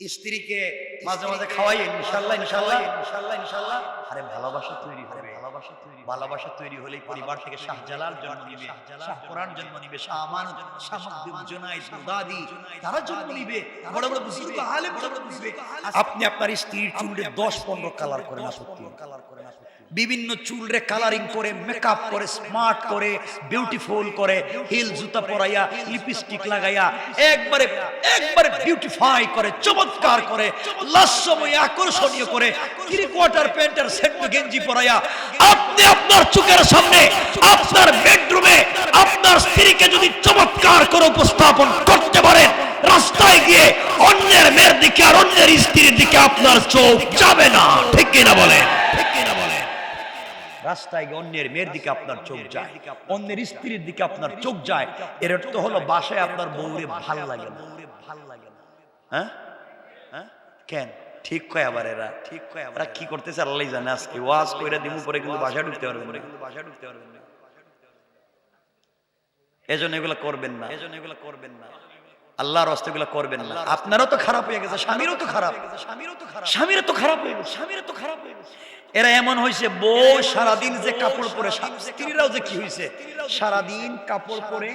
স্ত্রীকে মাঝে মাঝে খাওয়াই ইনশাল্লাহ ইনশাল্লাহ। ইনশাল্লাহ ইনশাল্লাহ। আরে ভালোবাসা তৈরি হবে। ভালোবাসা তৈরি ভালোবাসা তৈরি হলেই পরিবার থেকে শাহজালাল জন্ম নিবে। শাহপুরান জন্ম নিবে। শাহ আমানত শাহ মখদুম জুনাইদ মুদাদি তারা জন্ম নিবে। বড় বড় বুজুর্গ আলেম জন্ম নিবে আপনি আপনার স্ত্রীর চুলে 10 15 কালার করেন আপত্তি কালার করেন বিভিন্ন চুলরে কালারিং করে মেকআপ করে স্মার্ট করে বিউটিফুল করে হিল জুতা পরাইয়া লিপস্টিক লাগাইয়া একবারে একবারে বিউটিফাই করে চমৎকার করে, লাস্যময় আকর্ষণীয় করে থ্রি কোয়ার্টার প্যান্ট আর সেট গেঞ্জি পরাইয়া, আপনি আপনার চোখের সামনে, আপনার বেডরুমে আপনার স্ত্রীকে যদি চমৎকার করে উপস্থাপন করতে পারেন, রাস্তায় গিয়ে অন্যের মেয়ের দিকে আর অন্যের স্ত্রীর দিকে আপনার চোখ যাবে না, ঠিক কিনা ঠিক রাস্তায় গিয়ে অন্যের মেয়ের দিকে আপনার চোখ যায়, অন্যের স্ত্রীর দিকে আপনার চোখ যায়, এর অর্থ হলো বাসায় আপনার বউরে ভালো লাগে না ভালো লাগে না। হ্যাঁ? কেন? ঠিক কয় আবার এরা? ঠিক কয় এরা কি করতেছে আল্লাহ জানে আজকে। ওয়াজ কইরা দিমু পরে কিন্তু বাসা ঢুকতে পারবে না কিন্তু বাসা ঢুকতে পারবে না। এজন্য এগুলো করবেন না। এজন্য এগুলো করবেন না। আল্লাহর হস্তে এগুলো করবেন না। আপনারও তো খারাপ হয়ে গেছে স্বামীরও তো খারাপ স্বামীরও তো খারাপ। স্বামীরও তো খারাপ হয়ে গেছে। স্বামীরও তো খারাপ হয়ে গেছে। এরা এমন হয়েছে বউ সারাদিন যে কাপড় পরে স্ত্রীরাও যে কি হয়েছে? সারাদিন কাপড় পরে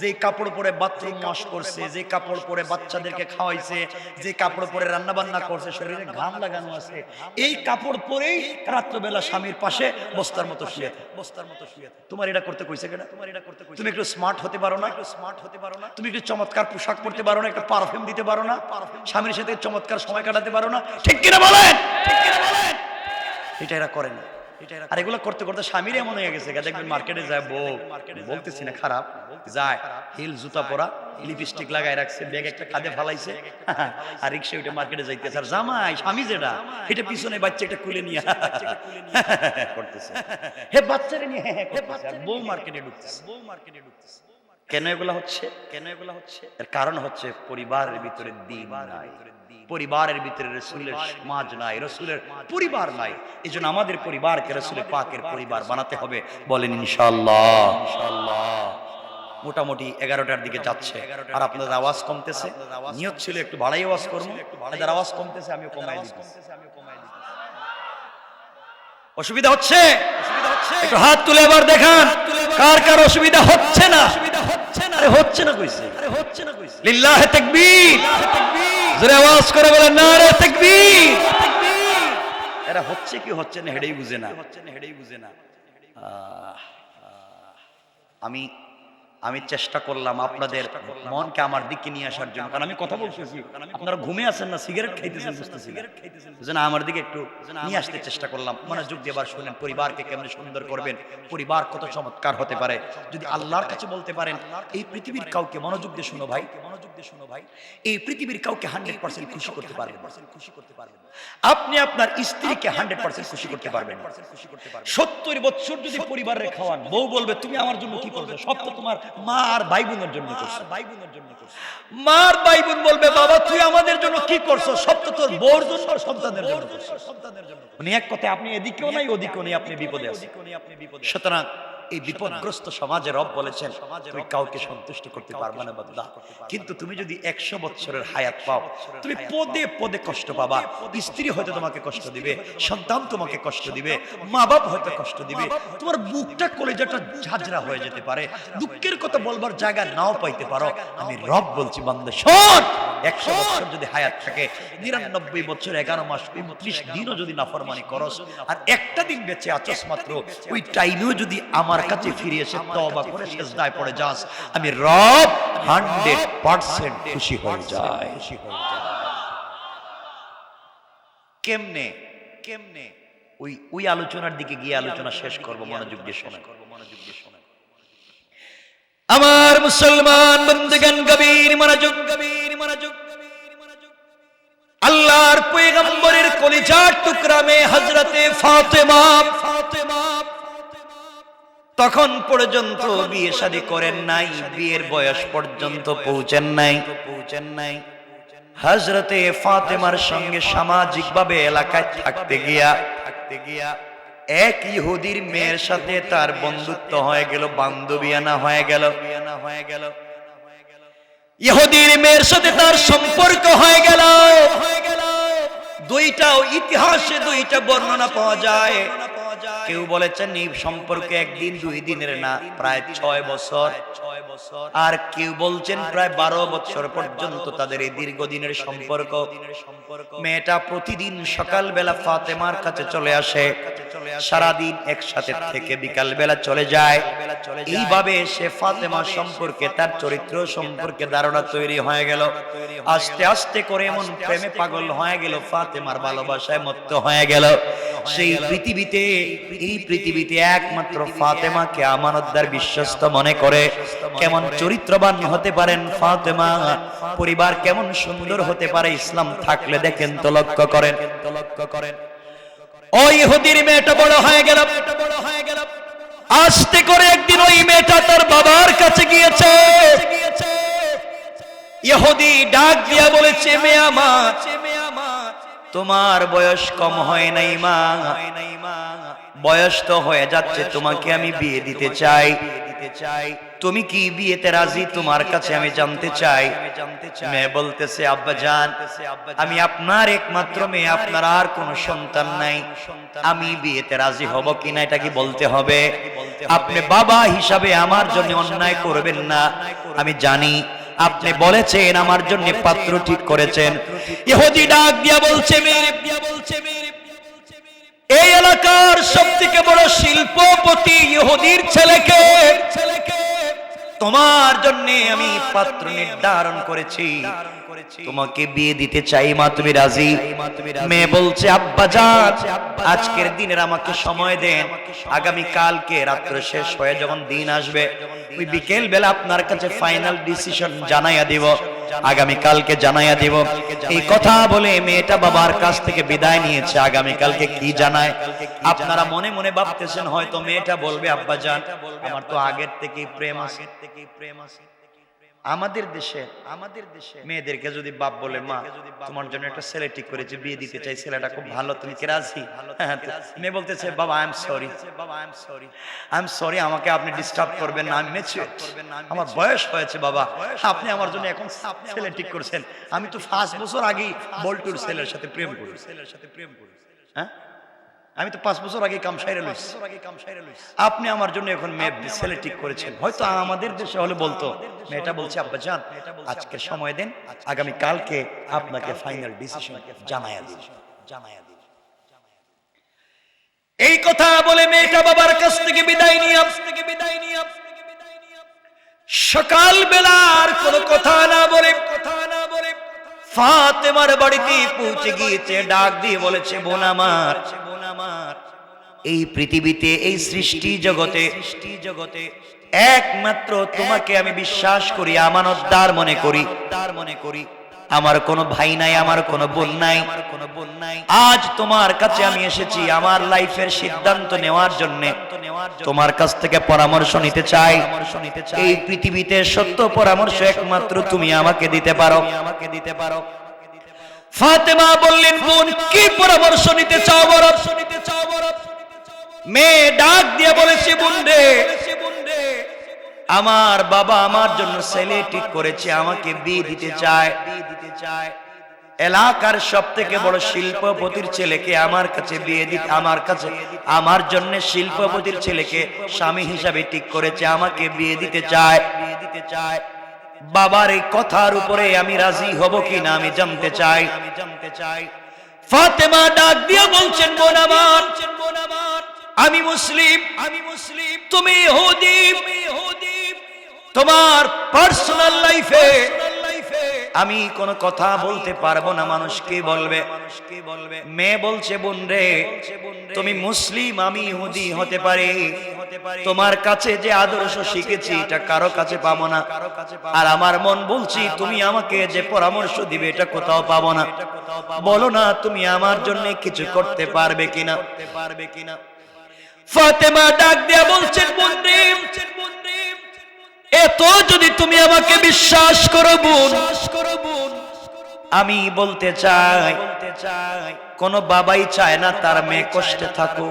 যে কাপড় পরে বাথরুম ওয়াশ করছে যে কাপড় পরে বাচ্চাদেরকে খাওয়াইছে যে কাপড় পরে রান্না বান্না করছে শরীরে ঘাম লাগানো আছে। এই কাপড় পরেই রাত্রবেলা স্বামীর পাশে বস্তার মতো শুয়ে থাকে। বস্তার মতো শুয়ে থাকে। তোমার এটা করতে কইছে কেনা তোমার এটা করতে তুমি একটু স্মার্ট হতে পারো না? একটু স্মার্ট হতে পারো না? তুমি একটু চমৎকার পোশাক পরতে পারো না, একটু পারফিউম দিতে পারো না, স্বামীর সাথে চমৎকার সময় কাটাতে পারো না। ঠিক কিনা বলেন? এটা এরা করে না। আর এগুলো করতে করতে স্বামীর এমন হয়ে গেছে দেখবেন মার্কেটে যায় বউ, বলতেছি না খারাপ, যায়, হিল জুতা পরা লিপস্টিক লাগাই রাখছে ব্যাগ একটা কাঁধে ফালাইছে, আর রিক্সা উঠে মার্কেটে যাইতেছে। আর জামাই, স্বামী যেটা, এটা পিছনে বাচ্চা একটা কুলে নিয়ে করতেছে। হে বাচ্চারে নিয়ে বউ মার্কেটে ঢুকতেছে বউ মার্কেটে ঢুকতেছে। কেন এগুলা হচ্ছে? কেন এগুলা হচ্ছে? এর কারণ হচ্ছে পরিবারের ভিতরে দিন নাই। পরিবারের ভিতরে রসুলের সমাজ নাই, রসুলের পরিবার নাই। এই জন্য আমাদের পরিবারকে রসুলের পাকের পরিবার বানাতে হবে। বলেন ইনশাল্লাহ ইনশাল্লাহ মোটামুটি এগারোটার দিকে যাচ্ছে। আর আপনাদের আওয়াজ কমতেছে। নিয়ত ছিল একটু ভাড়াই আওয়াজ করব। আপনাদের আওয়াজ কমতেছে, আমিও কমাই দিতেছি। অসুবিধা হচ্ছে? একটু হাত তুলে এবার দেখান। কার কার অসুবিধা হচ্ছে না? আরে হচ্ছে না কইছে। আরে হচ্ছে না কইছে। লিল্লাহে তাকবীর। জোরে আওয়াজ করে বলেন নারে তাকবীর। এরা হচ্ছে কি হচ্ছে না হেডেই বুঝে না। হচ্ছে না হেডেই বুঝে না। আমি আমি চেষ্টা করলাম আপনাদের মনকে আমার দিকে নিয়ে আসার জন্য। কারণ আমি কথা বলতেছি। আপনারা ঘুমে আছেন না সিগারেট খাইতেছেন বুঝতেছি না। আমার দিকে একটু নিয়ে আসতে চেষ্টা করলাম। মনোযোগ দিয়ে এবার শুনেন পরিবারকে কেমন সুন্দর করবেন? পরিবার কত চমৎকার হতে পারে? যদি আল্লাহর কাছে বলতে পারেন এই পৃথিবীর কাউকে মনোযোগ দিয়ে শুনো ভাই। মনোযোগ দিয়ে শুনো ভাই। এই পৃথিবীর কাউকে হান্ড্রেড পার্সেন্ট খুশি করতে পারবেন খুশি করতে পারবেন আপনি আপনার স্ত্রীকে হান্ড্রেড পার্সেন্ট খুশি করতে পারবেন সত্তর বছর যদি পরিবারের খাওয়ান বউ বলবে তুমি আমার জন্য কি করবে সব তো তোমার মা আর ভাই বোনের জন্য করছে। ভাই বোনের জন্য করছ। মার ভাই বোন বলবে বাবা তুই আমাদের জন্য কি করছ সব তো তোর বোর জন্য আর সন্তানের জন্য সন্তানের জন্য উনি এক কথা আপনি এদিকেও নাই ওদিকেও নেই আপনি বিপদে আছেন। সুতরাং এই বিপদগ্রস্ত সমাজে রব বলেছেন তুমি কাউকে সন্তুষ্ট করতে পারবে না বান্দা কিন্তু তুমি যদি একশো বছরের হায়াত পাও তুমি পদে পদে কষ্ট পাবা। স্ত্রী হয়তো তোমাকে কষ্ট দিবে সন্তান তোমাকে কষ্ট দিবে মা বাপ হয়তো কষ্ট দিবে। তোমার বুকটা কলেজাটা ঝাঁঝরা হয়ে যেতে পারে। দুঃখের কথা বলবার জায়গা নাও পাইতে পারো। আমি রব বলছি বান্দা শোন! একশো বছর যদি হায়াত থাকে, নিরানব্বই বছর, এগারো মাস, উনত্রিশ দিনও যদি নাফরমানি করস, আর একটা দিন বেঁচে আচস মাত্র, ওই টাইমেও যদি আমার কাছে ফিরে এসে তবা করে শেষদায় পড়ে যাস, আমি রব হান্ড্রেড পার্সেন্ট খুশি হয়ে যায় খুশি হয়ে যায় কেমনে কেমনে? ওই ওই আলোচনার দিকে গিয়ে আলোচনা শেষ করব, মনোযোগ দিয়ে শোনা করব মনোযোগ দিয়ে শোনা আমার মুসলমান বন্ধুগণ, গভীর মনোযোগ গভীর আল্লাহর পয়গম্বরের কলিজার টুকরা মে হযরতে ফাতেমা। তখন পর্যন্ত বিয়ে শাদী করেন নাই, বিয়ের বয়স পর্যন্ত পৌঁছেন নাই। পৌঁছেন নাই হজরতে ফাতেমার সঙ্গে সামাজিকভাবে এলাকায় থাকতে গিয়া থাকতে গিয়া এক ইহুদির মেয়ের সাথে তার বন্ধুত্ব হয়ে গেল, বান্ধবী আনা হয়ে গেল হয়ে গেল। ইহুদির মেয়ের সাথে তার সম্পর্ক হয়ে গেল। দুইটাও ইতিহাসে দুইটা বর্ণনা পাওয়া যায়। কেউ বলেছেন এই সম্পর্কে একদিন, দুই দিনের না, প্রায় ছয় বছর। আর কেউ বলছেন প্রায় বারো বছর পর্যন্ত তাদের এই দীর্ঘদিনের সম্পর্ক। মেয়েটা প্রতিদিন সকালবেলা ফাতেমার কাছে চলে আসে। সারাদিন একসাথে থেকে বিকাল বেলা চলে যায়। এইভাবে সে ফাতেমা সম্পর্কে তার চরিত্র সম্পর্কে ধারণা তৈরি হয়ে গেল। আস্তে আস্তে করে এমন প্রেমে পাগল হয়ে গেল। ফাতেমার ভালোবাসায় মত্ত হয়ে গেল। সেই পৃথিবীতে, এই পৃথিবীতে একমাত্র ফাতেমাকে আমানতদার বিশ্বস্ত মনে করে। কেমন চরিত্রবান হতে পারেন ফাতেমা? পরিবার কেমন সুন্দর হতে পারে? ইসলাম থাকলে দেখেন তো লক্ষ্য করেন। তো লক্ষ্য করেন ওই ইহুদির মেয়েটা বড় হয়ে গেল বড় হয়ে গেল। আস্তে করে একদিন ওই মেয়েটা তার বাবার কাছে গিয়েছে। ইহুদি ডাক দিয়া বলেছে, মেয়ে আমার তোমার বয়স কম হয় নাই মা। বয়স তো হয়ে যাচ্ছে তোমাকে আমি বিয়ে দিতে চাই। তুমি কি বিয়েতে রাজি? তোমার কাছে আমি জানতে চাই। মেয়ে বলতেছে আব্বা জান আমি আপনার একমাত্র মেয়ে আপনার আর কোনো সন্তান নাই। আমি বিয়েতে রাজি হব কিনা এটা কি বলতে হবে? আপনি বাবা হিসাবে আমার জন্য অন্যায় করবেন না। আমি জানি আপনি বলেছেন, আমার জন্য পাত্র ঠিক করেছেন। ইহুদি ডাক দিয়া বলছে মেরে বলছে মেরে এই এলাকার সব থেকে বড় শিল্পপতি ইহুদির ছেলেকে, তোমার জন্য আমি পাত্র নির্ধারণ করেছি। তোমাকে বিয়ে দিতে চাই মা তুমি রাজি? মেয়ে বলছে আব্বা যান আজকের দিনের আমাকে সময় দেন। আগামী কালকে রাত্র শেষ হয়ে যখন দিন আসবে ওই বিকেল বেলা আপনার কাছে ফাইনাল ডিসিশন জানাইয়া দিব। আগামী কালকে জানাইয়া দিব। এই কথা বলে মেয়েটা বাবার কাছ থেকে বিদায় নিয়েছে। আগামী কালকে কি জানায়? আপনারা মনে মনে ভাবতেছেন হয়তো মেয়েটা বলবে আব্বা যান আমার তো আগের থেকেই প্রেম আছে। থেকেই প্রেম আছে। আমাদের দেশে আমাদের দেশে মেয়েদেরকে যদি বাপ বলে মা তোমার জন্য একটা ছেলে ঠিক করেছে বিয়ে দিতে চাই ছেলেটা খুব ভালো তুমি কি রাজি? হ্যাঁ, মেয়ে বলতেছে বাবা আই এম সরি বাবা I am sorry I am sorry আমাকে আপনি ডিস্টার্ব করবেন না আমি মেচুর আমার বয়স হয়েছে বাবা। আপনি আমার জন্য এখন ছেলে ঠিক করছেন। আমি তো পাঁচ বছর আগেই বল্টুর ছেলের সাথে প্রেম করি ছেলের সাথে প্রেম করি হ্যাঁ? আমি তো পাঁচ বছর আগে কাম সাইরে লইছি। আপনি আমার জন্য এখন মেয়ে ছেলে ঠিক করেছেন। হয়তো আমাদের দেশে হলে বলতো মেয়েটা বলছে আব্বা জান আজকে সময় দেন আগামী কালকে আপনাকে ফাইনাল ডিসিশন জানায়া দিন জানায়া দিন এই কথা বলে মেয়েটা বাবার কাছ থেকে বিদায় নিয়ে থেকে বিদায় নিয়ে সকাল বেলার কোনো কথা না বলে কথা না বলে ফাতেমার বাড়িতে পৌঁছে গিয়েছে, ডাক দিয়ে বলেছে, বোন আমার বোন আমার এই পৃথিবীতে, এই সৃষ্টি জগতে সৃষ্টি জগতে একমাত্র তোমাকে আমি বিশ্বাস করি, আমানতদার মনে করি তার মনে করি। আমার কোনো ভাই নাই, আমার কোনো বোন নাই। আজ তোমার কাছে আমি এসেছি আমার লাইফের সিদ্ধান্ত নেওয়ার জন্য। তোমার কাছ থেকে পরামর্শ নিতে চাই। এই পৃথিবীতে সত্য পরামর্শ একমাত্র তুমি আমাকে দিতে পারো। আমাকে দিতে পারো ফাতেমা বললেন, বোন, কি পরামর্শ নিতে চাও বরফ নিতে চাও বরফ মেয়ে ডাক দিয়ে বলেছে, বোন রে আমার বাবা আমার জন্য ছেলে ঠিক করেছে, আমাকে বিয়ে দিতে চায়। এলাকার সব থেকে বড় শিল্পপতির ছেলেকে আমার কাছে বিয়ে দিতে, আমার কাছে, আমার জন্য শিল্পপতির ছেলেকে স্বামী হিসাবে ঠিক করেছে, আমাকে বিয়ে দিতে চায়। বিয়ে দিতে চায় বাবার এই কথার উপরে আমি রাজি হব কি না আমি জানতে চাই। আমি জানতে চাই ফাতেমা ডাক দিয়ে বলছেন, বোন আমার আমি মুসলিম আমি মুসলিম, তুমি ইহুদি তোমার পার্সোনাল লাইফে আমি কোনো কথা বলতে পারব না মানুষকে বলবে? মানুষকে বলবে? মেয়ে বলছে বোন রে তুমি মুসলিম আমি ইহুদি হতে পারি। তোমার কাছে যে আদর্শ শিখেছি এটা কারও কাছে পাবো না। আর আমার মন বলছি তুমি আমাকে যে পরামর্শ দিবে এটা কোথাও পাবো না। বলো না তুমি আমার জন্য কিছু করতে পারবে কিনা? পারবে কিনা? ফাতেমা ডাক দিয়া বলছেন বোন রে এত যদি তুমি আমাকে বিশ্বাস করো বোন, আমি বলতে চাই, কোন বাবাই চায় না তার মেয়ে কষ্টে থাকো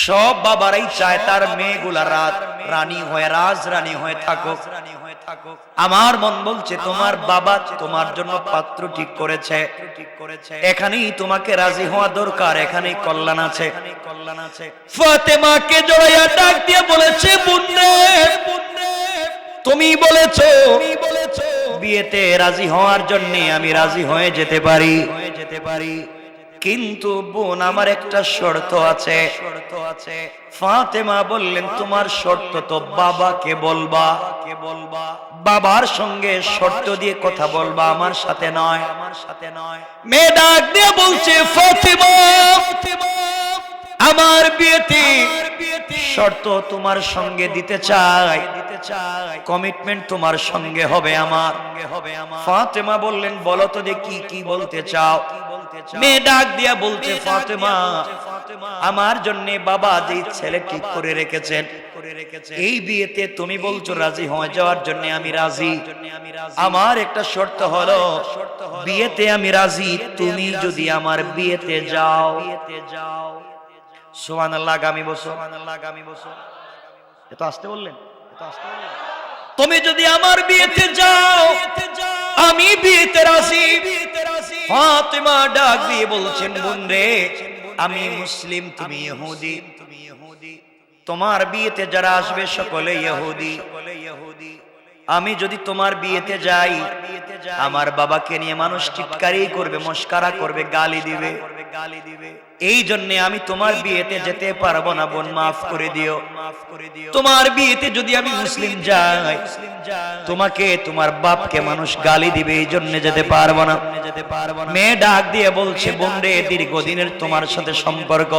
সব বাবারাই চায় তার মেয়েগুলা রাত রানী হয়ে রাজ রানী হয়ে থাকো রানী আমার মন বলছে তোমার বাবা তোমার জন্য পাত্র ঠিক করেছে। ঠিক করেছে। এখানেই তোমাকে রাজি হওয়া দরকার এখানেই কল্যাণ আছে। কল্যাণ আছে। ফাতেমাকে জড়াইয়া ডাক দিয়ে বলেছে বুনরে তুমি বলেছ বিয়েতে রাজি হওয়ার জন্য আমি রাজি হয়ে যেতে পারি। হয়ে যেতে পারি। কিন্তু বোন, আমার একটা শর্ত আছে। শর্ত আছে ফাতেমা বললেন, তোমার শর্ত তো বাবাকে বলবা। কে বলবা বাবার সঙ্গে শর্ত দিয়ে কথা বলবা আমার সাথে নয় আমার সাথে নয়। মেয়ে ডাক দিয়ে বলছে, ফাতেমা, আমার বিয়েতে শর্ত তোমার সঙ্গে দিতে চাই। দিতে চাই। কমিটমেন্ট তোমার সঙ্গে হবে আমার। হবে আমার। ফাতেমা বললেন বলো তো দেখি কি বলতে চাও। মেয়ে ডাক দিয়া বলছে ফাতেমা আমার জন্য বাবা যে ছেলে ঠিক করে রেখেছেন এই বিয়েতে তুমি বলছো রাজি হয়ে যাওয়ার জন্য আমি রাজি আমার একটা শর্ত হলো বিয়েতে আমি রাজি তুমি যদি আমার বিয়েতে যাও। বিয়েতে যাও। সোহান আল্লাহ আগামী বছর। আল্লাহ আগামী এত আসতে বললেন। আসতে বললেন। তুমি যদি আমার বিয়েতে যাও, আমি বিয়েতে রাজি। ফাতেমা ডাক দিয়ে বলছেন বোন রে আমি মুসলিম, তুমি ইহুদি। তুমি ইহুদি তোমার বিয়েতে যারা আসবে সকলে ইহুদি সকলে ইহুদি। আমি যদি তোমার বিয়েতে যাই আমার বাবাকে নিয়ে মানুষ টিটকারি করবে মস্কারা করবে গালি দিবে। গালি দিবে। এই জন্য আমি তোমার বিয়েতে যেতে পারব না বোন মাফ করে দিও। মাফ করে দিও। তোমার বিয়েতে যদি আমি মুসলিম যাই তোমাকে তোমার বাপকে মানুষ গালি দিবে এই জন্য যেতে পারব না। যেতে পারব না। মেয়ে ডাক দিয়ে বলছে বোন রে দীর্ঘদিনের তোমার সাথে সম্পর্ক।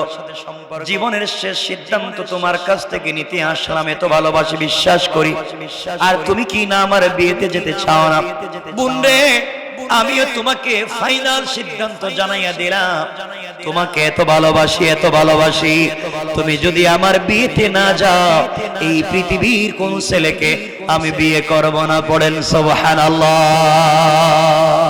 জীবনের শেষ সিদ্ধান্ত তোমার কাছ থেকে নিতে আসলাম এত ভালোবাসি বিশ্বাস করি। আর তুমি কি না আমার বিয়েতে যেতে চাও না। বুনরে আমিও তোমাকে ফাইনাল সিদ্ধান্ত জানাইয়া দিলাম। তোমাকে এত ভালোবাসি এত ভালোবাসি। তুমি যদি আমার বিয়েতে না যাও এই পৃথিবীর কোন ছেলেকে আমি বিয়ে করব না পড়েন সোহান আল্লাহ